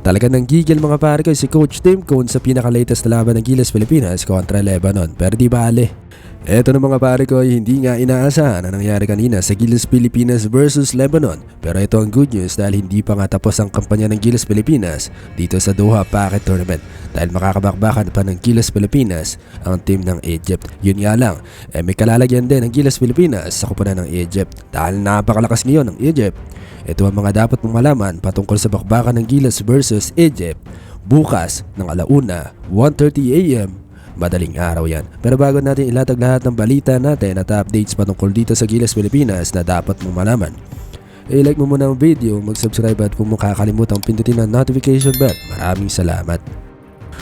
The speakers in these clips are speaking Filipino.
Talaga nang gigil mga pare ko si Coach Tim Cone sa pinaka-latest na laban ng Gilas Pilipinas kontra Lebanon. Pero di bale. Eto na mga pare ko hindi nga inaasahan ang nangyari kanina sa Gilas Pilipinas versus Lebanon. Pero ito ang good news dahil hindi pa nga tapos ang kampanya ng Gilas Pilipinas dito sa Doha Packet Tournament. Dahil makakabakbakan pa ng Gilas Pilipinas ang team ng Egypt. Yun nga lang, eh may kalalagyan din ng Gilas Pilipinas sa kupunan ng Egypt. Dahil napakalakas ngayon ng Egypt. Ito ang mga dapat mong malaman patungkol sa bakbakan ng Gilas versus Egypt bukas ng alauna 1.30am Madaling araw yan. Pero bago natin ilatag lahat ng balita natin at updates patungkol dito sa Gilas Pilipinas na dapat mong malaman. I-like mo muna ang video, mag-subscribe at kung mo kakalimutan pindutin ang notification bell. Maraming salamat.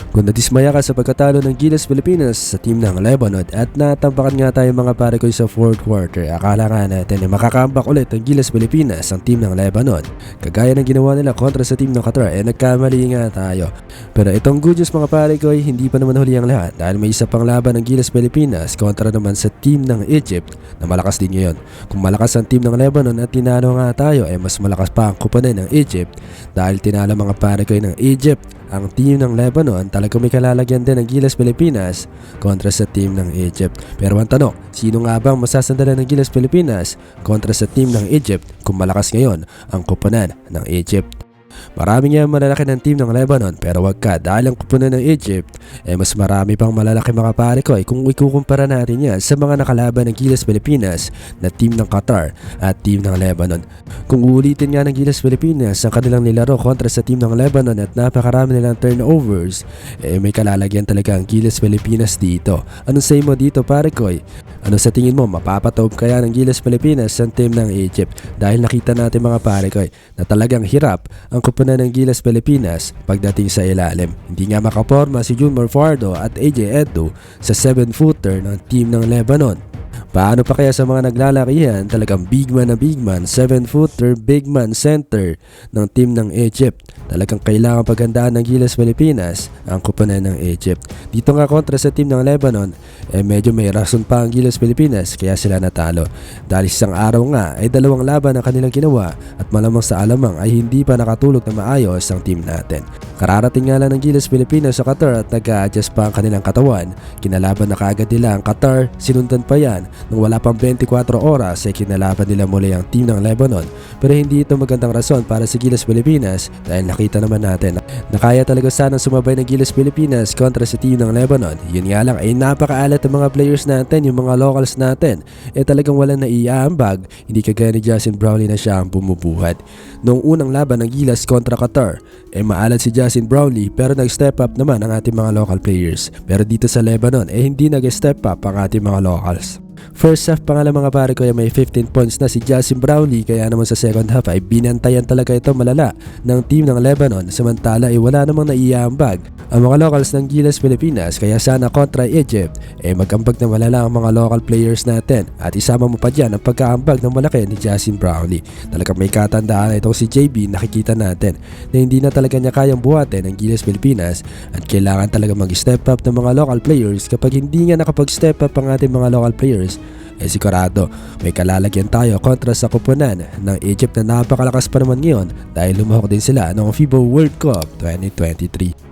Kung nadismaya ka sa pagkatalo ng Gilas Pilipinas sa team ng Lebanon at natampakan nga tayo mga pare ko sa fourth quarter, akala nga natin na makakambak ulit ng Gilas Pilipinas ang team ng Lebanon. Kagaya ng ginawa nila kontra sa team ng Qatar, eh nagkamali nga tayo. Pero itong good news mga pare ko ay hindi pa naman huli ang lahat dahil may isa pang laban ng Gilas Pilipinas kontra naman sa team ng Egypt na malakas din ngayon. Kung malakas ang team ng Lebanon at tinalo nga tayo, eh mas malakas pa ang kupanan ng Egypt dahil tinalo mga pare ko ng Egypt ang team ng Lebanon talaga may kalalagyan din ng Gilas Pilipinas kontra sa team ng Egypt. Pero ang tanong, sino nga bang masasandalan ng Gilas Pilipinas kontra sa team ng Egypt kung malakas ngayon ang kuponan ng Egypt? Marami nga malalaki ng team ng Lebanon pero wag ka dahil ang kupunan ng Egypt eh mas marami pang malalaki mga pare ko eh kung ikukumpara natin yan sa mga nakalaban ng Gilas Pilipinas na team ng Qatar at team ng Lebanon. Kung uulitin nga ng Gilas Pilipinas ang kanilang nilaro kontra sa team ng Lebanon at napakarami nilang turnovers eh may kalalagyan talaga ang Gilas Pilipinas dito. Anong say mo dito pare ko eh? Ano sa tingin mo mapapatob kaya ng Gilas Pilipinas ang team ng Egypt dahil nakita natin mga pare ko eh, na talagang hirap ang kupunan ng Gilas Pilipinas pagdating sa ilalim. Hindi nga makaporma si Jun Fardo at AJ Edo sa 7-footer ng team ng Lebanon. Paano pa kaya sa mga naglalakihan talagang big man na big man, 7-footer, big man center ng team ng Egypt. Talagang kailangan paghandaan ng Gilas Pilipinas ang kupunan ng Egypt. Dito nga kontra sa team ng Lebanon, eh medyo may rason pa ang Gilas Pilipinas kaya sila natalo. Dahil isang araw nga ay dalawang laban ang kanilang ginawa at malamang sa alamang ay hindi pa nakatulog na maayos ang team natin. Kararating nga lang ng Gilas Pilipinas sa Qatar at nag-a-adjust pa ang kanilang katawan. Kinalaban na kaagad nila ang Qatar, sinundan pa yan nung wala pang 24 oras ay kinalaban nila muli ang team ng Lebanon. Pero hindi ito magandang rason para sa Gilas Pilipinas dahil nakita naman natin na kaya talaga sanang sumabay ng Gilas Pilipinas kontra sa team ng Lebanon. Yun nga lang ay napakaalat ng mga players natin, yung mga locals natin. Eh talagang walang naiaambag, hindi kagaya ni Justin Brownlee na siya ang bumubuhat. Noong unang laban ng Gilas kontra Qatar, eh maalat si Justin Brownlee pero nag-step up naman ang ating mga local players. Pero dito sa Lebanon, eh hindi nag-step up ang ating mga locals. First half pa nga lang mga pare ko ay may 15 points na si Justin Brownlee kaya naman sa second half ay binantayan talaga ito malala ng team ng Lebanon. Samantala ay wala namang naiambag ang mga locals ng Gilas Pilipinas. Kaya sana kontra Egypt. Eh magambag na malala ang mga local players natin. At isama mo pa dyan ang pagkaambag ng malaki ni Justin Brownlee. Talagang may katandaan itong si JB nakikita natin na hindi na talaga niya kayang buhatin ang Gilas Pilipinas. At kailangan talaga mag-step up ng mga local players kapag hindi nga nakapag-step up ang ating mga local players eh sigurado may kalalagyan tayo kontra sa kupunan ng Egypt na napakalakas pa naman ngayon dahil lumahok din sila noong FIBA World Cup 2023.